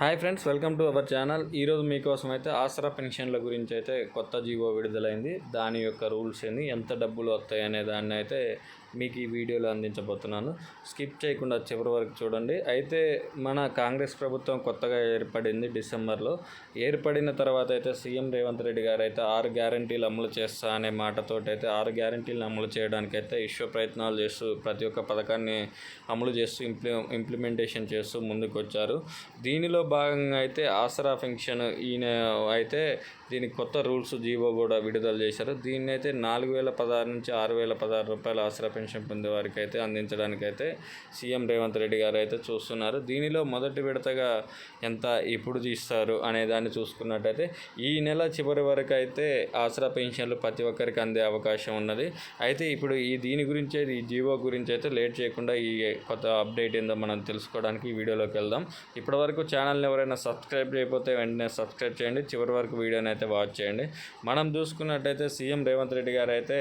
Hi friends welcome to our channel. ఈరోజు మీకోసం అయితే ఆసరా పెన్షన్ల గురించి అయితే కొత్త జీవో విడుదలైంది. దాని యొక్క రూల్స్ ఏంది? ఎంత డబ్బులు వస్తాయి అనే దాన్ని అయితే మీకు ఈ వీడియోలో అందించబోతున్నాను. స్కిప్ చేయకుండా చివరి వరకు చూడండి. అయితే మన కాంగ్రెస్ ప్రభుత్వం కొత్తగా ఏర్పడింది డిసెంబర్లో. ఏర్పడిన తర్వాత అయితే సీఎం రేవంత్ రెడ్డి గారు అయితే ఆరు గ్యారంటీలు అమలు చేస్తా అనే మాటతోటి అయితే ఆరు గ్యారంటీలను అమలు చేయడానికి అయితే విశ్వ ప్రయత్నాలు చేస్తూ ప్రతి ఒక్క పథకాన్ని అమలు చేస్తూ ఇంప్లి ఇంప్లిమెంటేషన్ చేస్తూ ముందుకు వచ్చారు దీనిలో భాగంగా అయితే ఆసరా ఫంక్షన్ ఈయన అయితే దీనికి కొత్త రూల్స్ జీవో కూడా విడుదల చేశారు. దీన్ని అయితే నాలుగు వేల పదహారు నుంచి ఆరు వేల పదహారు రూపాయల ఆసరా పెన్షన్ పొందే వారికి అయితే అందించడానికి అయితే సీఎం రేవంత్ రెడ్డి గారు అయితే చూస్తున్నారు. దీనిలో మొదటి విడతగా ఎంత ఇప్పుడు తీస్తారు అనే దాన్ని చూసుకున్నట్టయితే ఈ నెల చివరి వరకు అయితే ఆసరా పెన్షన్లు ప్రతి ఒక్కరికి అందే అవకాశం ఉన్నది. అయితే ఇప్పుడు ఈ దీని గురించి ఈ జీవో గురించి అయితే లేట్ చేయకుండా ఈ కొత్త అప్డేట్ ఏందో మనం తెలుసుకోవడానికి ఈ వీడియోలోకి వెళ్దాం. ఇప్పటివరకు ఛానల్ని ఎవరైనా సబ్స్క్రైబ్ చేయకపోతే వెంటనే సబ్స్క్రైబ్ చేయండి. చివరి వరకు వీడియోని అయితే వాచ్ చేయండి. మనం చూసుకున్నట్టయితే సీఎం రేవంత్ రెడ్డి గారు అయితే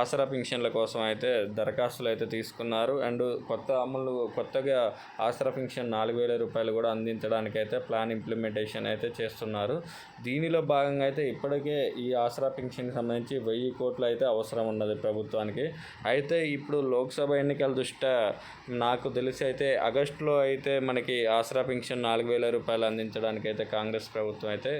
ఆసరా పెన్షన్ల కోసం అయితే దరఖాస్తులు అయితే తీసుకున్నారు. అండ్ కొత్త అమలు కొత్తగా ఆసరా పెన్షన్ నాలుగు వేల రూపాయలు కూడా అందించడానికి అయితే ప్లాన్ ఇంప్లిమెంటేషన్ అయితే చేస్తున్నారు. దీనిలో భాగంగా అయితే ఇప్పటికే ఈ ఆసరా పెన్షన్కి సంబంధించి వెయ్యి కోట్లు అయితే అవసరం ఉన్నది ప్రభుత్వానికి. అయితే ఇప్పుడు లోక్సభ ఎన్నికల దృష్ట్యా నాకు తెలిసి అయితే ఆగస్టులో అయితే మనకి ఆసరా పెన్షన్ నాలుగు వేల రూపాయలు అందించడానికి అయితే కాంగ్రెస్ ప్రభుత్వం అయితే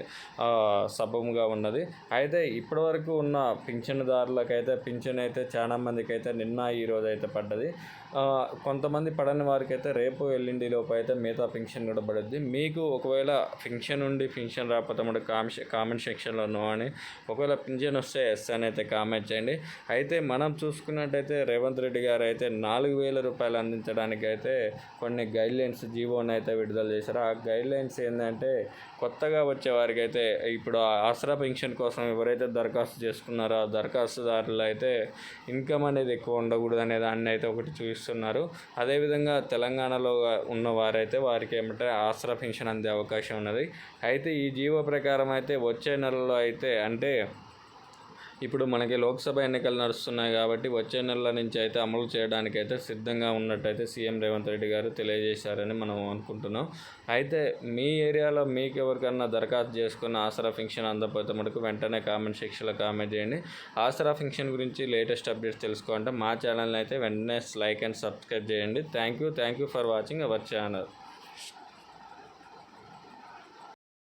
సభముగా ఉన్నది. అయితే ఇప్పటివరకు ఉన్న పింఛన్దారులకైతే పింఛన్ అయితే చాలా మందికి అయితే నిన్న ఈరోజు అయితే పడ్డది. కొంతమంది పడని వారికి అయితే రేపు ఎల్లుండి లోపు అయితే మిగతా పెన్షన్ కూడా పడుద్ది. మీకు ఒకవేళ పెన్షన్ ఉండి పెన్షన్ రాకపోతే మన కామెంట్ కామెంట్ సెక్షన్లో నో అని. ఒకవేళ పెన్షన్ వస్తే ఎస్ అని అయితే కామెంట్ చేయండి. అయితే మనం చూసుకున్నట్టయితే రేవంత్ రెడ్డి గారు అయితే నాలుగు వేల రూపాయలు అందించడానికి అయితే కొన్ని గైడ్లైన్స్ జీవోని అయితే విడుదల చేశారు. ఆ గైడ్లైన్స్ ఏంటంటే కొత్తగా వచ్చే వారికి అయితే ఇప్పుడు ఆసరా పెన్షన్ కోసం ఎవరైతే దరఖాస్తు చేసుకున్నారో ఆ దరఖాస్తుదారులు అయితే ఇన్కమ్ అనేది ఎక్కువ ఉండకూడదు అనే దాన్ని అయితే ఒకటి చూపిస్తున్నారు. అదేవిధంగా తెలంగాణలో ఉన్న వారైతే వారికి ఏమంటే ఆసరా పెన్షన్ అందే అవకాశం ఉన్నది. అయితే ఈ జీవో ప్రకారం అయితే వచ్చే నెలలో అయితే అంటే ఇప్పుడు మనకి లోక్సభ ఎన్నికలు నడుస్తున్నాయి కాబట్టి వచ్చే నెల నుంచి అయితే అమలు చేయడానికి అయితే సిద్ధంగా ఉన్నట్టయితే సీఎం రేవంత్ రెడ్డి గారు తెలియజేశారని మనం అనుకుంటున్నాం. అయితే మీ ఏరియాలో మీకు ఎవరికన్నా దరఖాస్తు చేసుకున్న ఆసరా ఫంక్షన్ అందకపోతే మనకు వెంటనే కామెంట్ సెక్షన్లో కామెంట్ చేయండి. ఆసరా ఫంక్షన్ గురించి లేటెస్ట్ అప్డేట్స్ తెలుసుకోవాలంటే మా ఛానల్ని అయితే వెంటనే లైక్ అండ్ సబ్స్క్రైబ్ చేయండి. Thank you thank you for watching our channel.